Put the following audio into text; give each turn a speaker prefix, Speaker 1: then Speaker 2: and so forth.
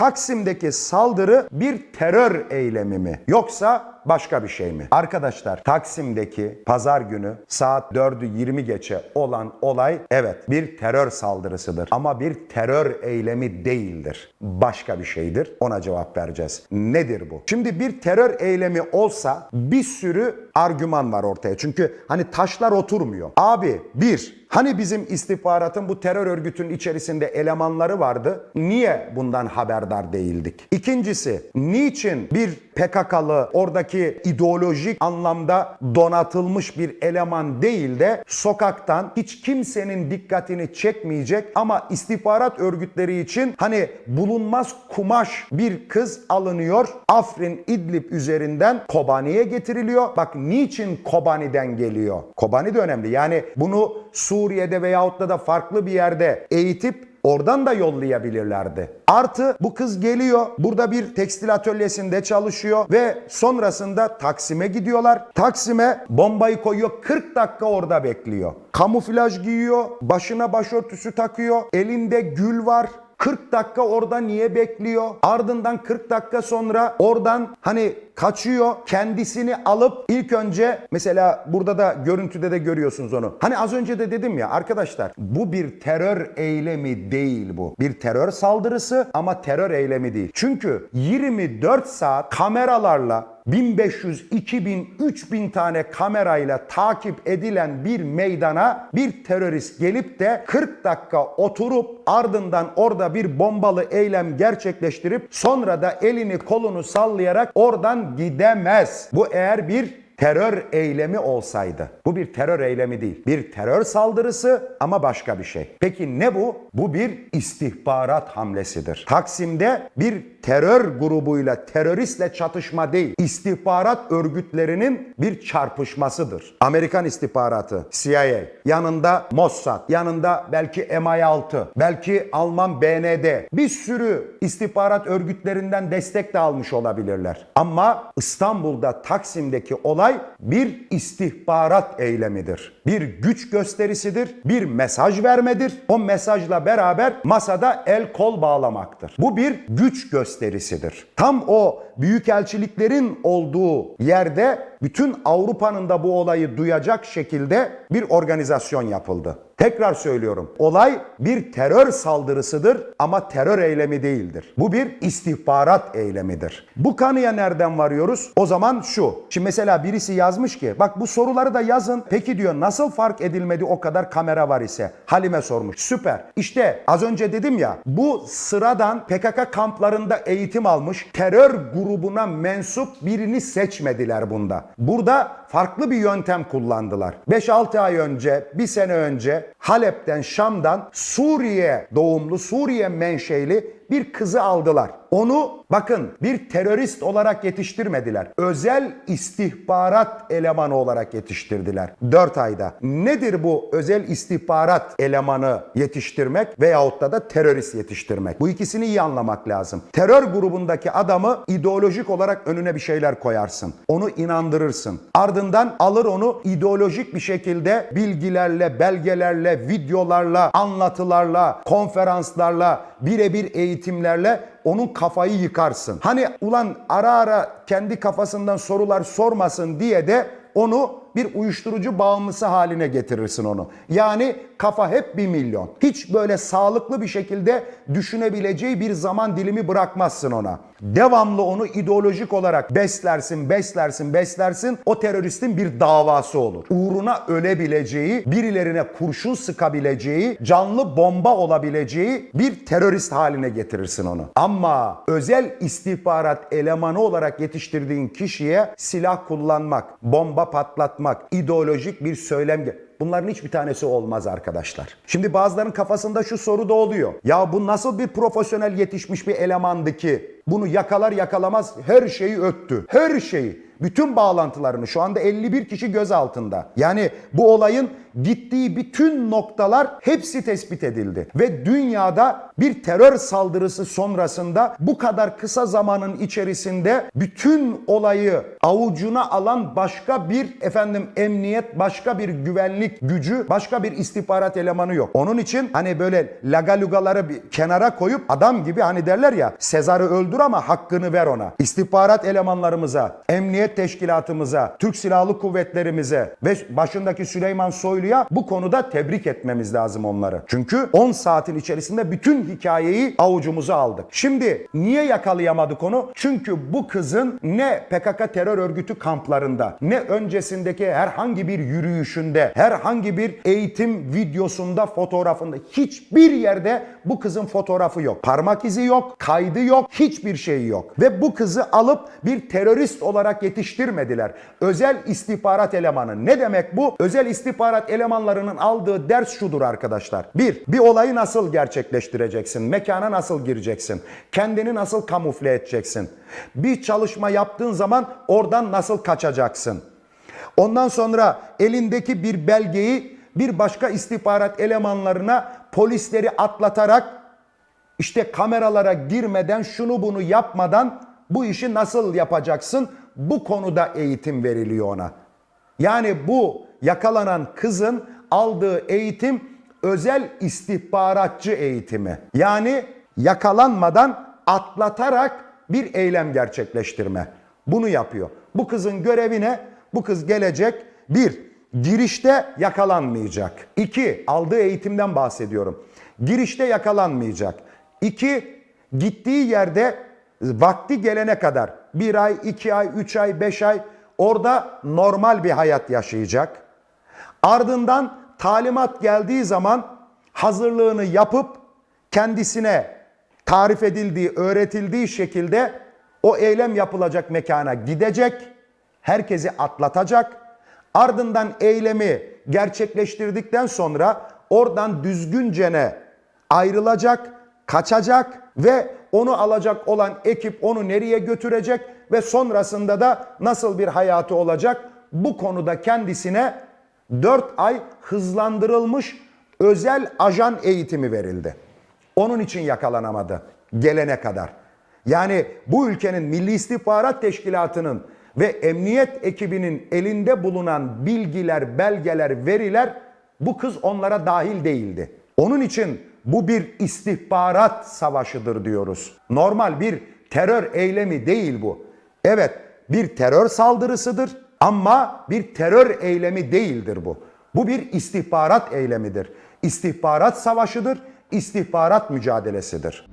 Speaker 1: Taksim'deki saldırı bir terör eylemi mi? Yoksa başka bir şey mi? Arkadaşlar Taksim'deki pazar günü saat 4'ü 20 geçe olan olay evet bir terör saldırısıdır. Ama bir terör eylemi değildir. Başka bir şeydir. Ona cevap vereceğiz. Nedir bu? Şimdi bir terör eylemi olsa bir sürü argüman var ortaya. Çünkü hani taşlar oturmuyor. Abi bir Hani bizim istihbaratın bu terör örgütünün içerisinde elemanları vardı. Niye bundan haberdar değildik? İkincisi, niçin bir PKK'lı oradaki ideolojik anlamda donatılmış bir eleman değil de sokaktan hiç kimsenin dikkatini çekmeyecek ama istihbarat örgütleri için hani bulunmaz kumaş bir kız alınıyor. Afrin İdlib üzerinden Kobani'ye getiriliyor. Bak niçin Kobani'den geliyor? Kobani de önemli. Yani bunu Suriye'de veyahut da da farklı bir yerde eğitip Oradan da yollayabilirlerdi. Artı bu kız geliyor. Burada bir tekstil atölyesinde çalışıyor ve sonrasında Taksim'e gidiyorlar. Taksim'e bombayı koyuyor. 40 dakika orada bekliyor. Kamuflaj giyiyor. Başına başörtüsü takıyor. Elinde gül var. 40 dakika orada niye bekliyor? Ardından 40 dakika sonra oradan hani kaçıyor. Kendisini alıp ilk önce mesela burada da görüntüde de görüyorsunuz onu. Hani az önce de dedim ya arkadaşlar bu bir terör eylemi değil bu. Bir terör saldırısı ama terör eylemi değil. Çünkü 24 saat kameralarla 1500, 2000, 3000 tane kamerayla takip edilen bir meydana bir terörist gelip de 40 dakika oturup ardından orada bir bombalı eylem gerçekleştirip sonra da elini kolunu sallayarak oradan gidemez. Bu eğer bir terör eylemi olsaydı. Bu bir terör eylemi değil. Bir terör saldırısı ama başka bir şey. Peki ne bu? Bu bir istihbarat hamlesidir. Taksim'de bir terör grubuyla, teröristle çatışma değil. İstihbarat örgütlerinin bir çarpışmasıdır. Amerikan istihbaratı, CIA, yanında Mossad, yanında belki MI6, belki Alman BND. Bir sürü istihbarat örgütlerinden destek de almış olabilirler. Ama İstanbul'da Taksim'deki olay bir istihbarat eylemidir. Bir güç gösterisidir, bir mesaj vermedir. O mesajla beraber masada el kol bağlamaktır. Bu bir güç gösterisidir. Tam o büyükelçiliklerin olduğu yerde bütün Avrupa'nın da bu olayı duyacak şekilde bir organizasyon yapıldı. Tekrar söylüyorum. Olay bir terör saldırısıdır ama terör eylemi değildir. Bu bir istihbarat eylemidir. Bu kanıya nereden varıyoruz? O zaman şu. Şimdi mesela birisi yazmış ki bak bu soruları da yazın. Peki diyor nasıl fark edilmedi o kadar kamera var ise? Halime sormuş. Süper. İşte az önce dedim ya bu sıradan PKK kamplarında eğitim almış terör grubuna mensup birini seçmediler bunda. Burada farklı bir yöntem kullandılar. 5-6 ay önce, bir sene önce Halep'ten, Şam'dan Suriye doğumlu, Suriye menşeli bir kızı aldılar. Onu bakın bir terörist olarak yetiştirmediler. Özel istihbarat elemanı olarak yetiştirdiler. 4 ayda. Nedir bu özel istihbarat elemanı yetiştirmek veyahut da da terörist yetiştirmek? Bu ikisini iyi anlamak lazım. Terör grubundaki adamı ideolojik olarak önüne bir şeyler koyarsın. Onu inandırırsın. Ardından alır onu ideolojik bir şekilde bilgilerle, belgelerle, videolarla, anlatılarla, konferanslarla, birebir eğitimlerle onun kafayı yıkarsın. Hani ulan ara ara kendi kafasından sorular sormasın diye de onu bir uyuşturucu bağımlısı haline getirirsin onu. Yani kafa hep bir milyon. Hiç böyle sağlıklı bir şekilde düşünebileceği bir zaman dilimi bırakmazsın ona. Devamlı onu ideolojik olarak beslersin, beslersin, beslersin. O teröristin bir davası olur. Uğruna ölebileceği, birilerine kurşun sıkabileceği, canlı bomba olabileceği bir terörist haline getirirsin onu. Ama özel istihbarat elemanı olarak yetiştirdiğin kişiye silah kullanmak, bomba patlatmak, ideolojik bir söylem Bunların hiçbir tanesi olmaz arkadaşlar. Şimdi bazılarının kafasında şu soru da oluyor. Ya bu nasıl bir profesyonel yetişmiş bir elemandı ki bunu yakalar yakalamaz her şeyi öttü. Her şeyi. Bütün bağlantılarını şu anda 51 kişi gözaltında. Yani bu olayın gittiği bütün noktalar hepsi tespit edildi. Ve dünyada bir terör saldırısı sonrasında bu kadar kısa zamanın içerisinde bütün olayı avucuna alan başka bir efendim emniyet, başka bir güvenlik gücü, başka bir istihbarat elemanı yok. Onun için hani böyle lagalugaları bir kenara koyup adam gibi hani derler ya Sezar'ı öldür ama hakkını ver ona. İstihbarat elemanlarımıza, emniyet teşkilatımıza, Türk Silahlı Kuvvetlerimize ve başındaki Süleyman Soylu'ya bu konuda tebrik etmemiz lazım onları. Çünkü 10 saatin içerisinde bütün hikayeyi avucumuza aldık. Şimdi niye yakalayamadık onu? Çünkü bu kızın ne PKK terör örgütü kamplarında ne öncesindeki herhangi bir yürüyüşünde, herhangi bir eğitim videosunda, fotoğrafında hiçbir yerde bu kızın fotoğrafı yok. Parmak izi yok, kaydı yok, hiçbir şey yok. Ve bu kızı alıp bir terörist olarak yetiştirmediler. Özel istihbarat elemanı. Ne demek bu? Özel istihbarat elemanlarının aldığı ders şudur arkadaşlar. Bir, bir olayı nasıl gerçekleştireceksin? Mekana nasıl gireceksin? Kendini nasıl kamufle edeceksin? Bir çalışma yaptığın zaman oradan nasıl kaçacaksın? Ondan sonra elindeki bir belgeyi bir başka istihbarat elemanlarına polisleri atlatarak işte kameralara girmeden şunu bunu yapmadan bu işi nasıl yapacaksın? Bu konuda eğitim veriliyor ona. Yani bu yakalanan kızın aldığı eğitim özel istihbaratçı eğitimi. Yani yakalanmadan atlatarak bir eylem gerçekleştirme. Bunu yapıyor. Bu kızın görevi ne? Bu kız gelecek bir girişte yakalanmayacak. İki aldığı eğitimden bahsediyorum. Girişte yakalanmayacak. İki gittiği yerde vakti gelene kadar bir ay, iki ay, üç ay, beş ay orada normal bir hayat yaşayacak. Ardından talimat geldiği zaman hazırlığını yapıp kendisine tarif edildiği, öğretildiği şekilde o eylem yapılacak mekana gidecek, herkesi atlatacak. Ardından eylemi gerçekleştirdikten sonra oradan düzgüncene ayrılacak, kaçacak ve onu alacak olan ekip onu nereye götürecek ve sonrasında da nasıl bir hayatı olacak? Bu konuda kendisine 4 ay hızlandırılmış özel ajan eğitimi verildi. Onun için yakalanamadı gelene kadar. Yani bu ülkenin Milli İstihbarat Teşkilatı'nın ve emniyet ekibinin elinde bulunan bilgiler, belgeler, veriler bu kız onlara dahil değildi. Onun için bu bir istihbarat savaşıdır diyoruz. Normal bir terör eylemi değil bu. Evet, bir terör saldırısıdır ama bir terör eylemi değildir bu. Bu bir istihbarat eylemidir. İstihbarat savaşıdır, istihbarat mücadelesidir.